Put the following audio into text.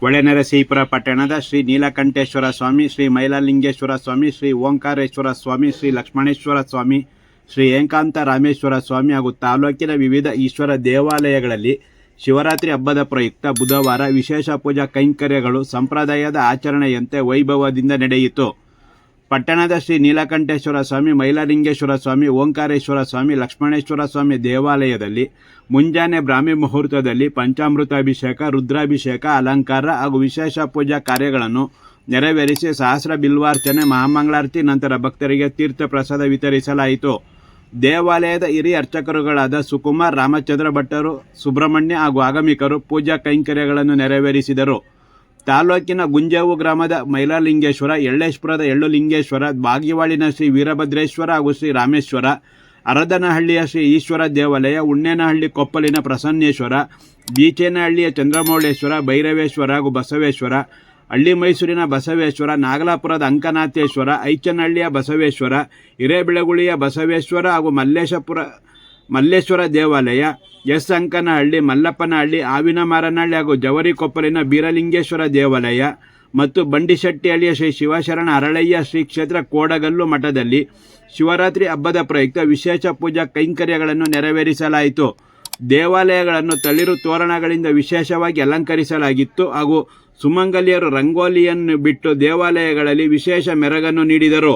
ಹೊಳೆನರಸೀಪುರ ಪಟ್ಟಣದ ಶ್ರೀ ನೀಲಕಂಠೇಶ್ವರ ಸ್ವಾಮಿ, ಶ್ರೀ ಮೈಲಾಲಿಂಗೇಶ್ವರ ಸ್ವಾಮಿ, ಶ್ರೀ ಓಂಕಾರೇಶ್ವರ ಸ್ವಾಮಿ, ಶ್ರೀ ಲಕ್ಷ್ಮಣೇಶ್ವರ ಸ್ವಾಮಿ, ಶ್ರೀ ಏಕಾಂತ ರಾಮೇಶ್ವರ ಸ್ವಾಮಿ ಹಾಗೂ ತಾಲೂಕಿನ ವಿವಿಧ ಈಶ್ವರ ದೇವಾಲಯಗಳಲ್ಲಿ ಶಿವರಾತ್ರಿ ಹಬ್ಬದ ಪ್ರಯುಕ್ತ ಬುಧವಾರ ವಿಶೇಷ ಪೂಜಾ ಕೈಂಕರ್ಯಗಳು ಸಂಪ್ರದಾಯದ ಆಚರಣೆಯಂತೆ ವೈಭವದಿಂದ ನಡೆಯಿತು. ಪಟ್ಟಣದ ಶ್ರೀ ನೀಲಕಂಠೇಶ್ವರ ಸ್ವಾಮಿ, ಮೈಲಾಲಿಂಗೇಶ್ವರ ಸ್ವಾಮಿ, ಓಂಕಾರೇಶ್ವರ ಸ್ವಾಮಿ, ಲಕ್ಷ್ಮಣೇಶ್ವರ ಸ್ವಾಮಿ ದೇವಾಲಯದಲ್ಲಿ, ಮುಂಜಾನೆ ಬ್ರಾಹ್ಮಿ ಮುಹೂರ್ತದಲ್ಲಿ ಪಂಚಾಮೃತಾಭಿಷೇಕ, ರುದ್ರಾಭಿಷೇಕ, ಅಲಂಕಾರ ಹಾಗೂ ವಿಶೇಷ ಪೂಜಾ ಕಾರ್ಯಗಳನ್ನು ನೆರವೇರಿಸಿ ಸಹಸ್ರ ಬಿಲ್ವಾರ್ಚನೆ, ಮಹಾಮಂಗಳಾರತಿ, ನಂತರ ಭಕ್ತರಿಗೆ ತೀರ್ಥ ಪ್ರಸಾದ ವಿತರಿಸಲಾಯಿತು. ದೇವಾಲಯದ ಹಿರಿಯ ಅರ್ಚಕರುಗಳಾದ ಸುಕುಮಾರ್, ರಾಮಚಂದ್ರ ಭಟ್ಟರು, ಸುಬ್ರಹ್ಮಣ್ಯ ಹಾಗೂ ಆಗಮಿಕರು ಪೂಜಾ ಕೈಂಕರ್ಯಗಳನ್ನು ನೆರವೇರಿಸಿದರು. ತಾಲೂಕಿನ ಗುಂಜಾವು ಗ್ರಾಮದ ಮೈಲಾಲಿಂಗೇಶ್ವರ ಎಳ್ಳೇಶ್ವರದ ಎಳ್ಳುಲಿಂಗೇಶ್ವರ ಬಾಗಿವಾಳಿನ ಶ್ರೀ ವೀರಭದ್ರೇಶ್ವರ ಹಾಗೂ ಶ್ರೀ ರಾಮೇಶ್ವರ, ಅರದನಹಳ್ಳಿಯ ಶ್ರೀ ಈಶ್ವರ ದೇವಾಲಯ, ಉಣ್ಣೇನಹಳ್ಳಿ ಕೊಪ್ಪಲಿನ ಪ್ರಸನ್ನೇಶ್ವರ, ಬೀಚೇನಹಳ್ಳಿಯ ಚಂದ್ರಮೌಳೇಶ್ವರ, ಭೈರವೇಶ್ವರ ಹಾಗೂ ಬಸವೇಶ್ವರ, ಹಳ್ಳಿ ಮೈಸೂರಿನ ಬಸವೇಶ್ವರ, ನಾಗಲಾಪುರದ ಅಂಕನಾಥೇಶ್ವರ, ಐಚನಹಳ್ಳಿಯ ಬಸವೇಶ್ವರ, ಹಿರೇಬೆಳಗುಳಿಯ ಬಸವೇಶ್ವರ ಹಾಗೂ ಮಲ್ಲೇಶಪುರ ಮಲ್ಲೇಶ್ವರ ದೇವಾಲಯ ಎಸ್ ಅಂಕನಹಳ್ಳಿ ಮಲ್ಲಪ್ಪನಹಳ್ಳಿ, ಆವಿನಮಾರನಹಳ್ಳಿ ಹಾಗೂ ಜವರಿಕೊಪ್ಪಲಿನ ಬೀರಲಿಂಗೇಶ್ವರ ದೇವಾಲಯ ಮತ್ತು ಬಂಡಿಶೆಟ್ಟಿಹಳ್ಳಿಯ ಶ್ರೀ ಶಿವಶರಣ ಅರಳಯ್ಯ ಶ್ರೀ ಕ್ಷೇತ್ರ ಕೋಡಗಲ್ಲು ಮಠದಲ್ಲಿ ಶಿವರಾತ್ರಿ ಹಬ್ಬದ ಪ್ರಯುಕ್ತ ವಿಶೇಷ ಪೂಜಾ ಕೈಂಕರ್ಯಗಳನ್ನು ನೆರವೇರಿಸಲಾಯಿತು. ದೇವಾಲಯಗಳನ್ನು ತಳಿರು ತೋರಣಗಳಿಂದ ವಿಶೇಷವಾಗಿ ಅಲಂಕರಿಸಲಾಗಿತ್ತು ಹಾಗೂ ಸುಮಂಗಲಿಯರು ರಂಗೋಲಿಯನ್ನು ಬಿಟ್ಟು ದೇವಾಲಯಗಳಲ್ಲಿ ವಿಶೇಷ ಮೆರಗನ್ನು ನೀಡಿದರು.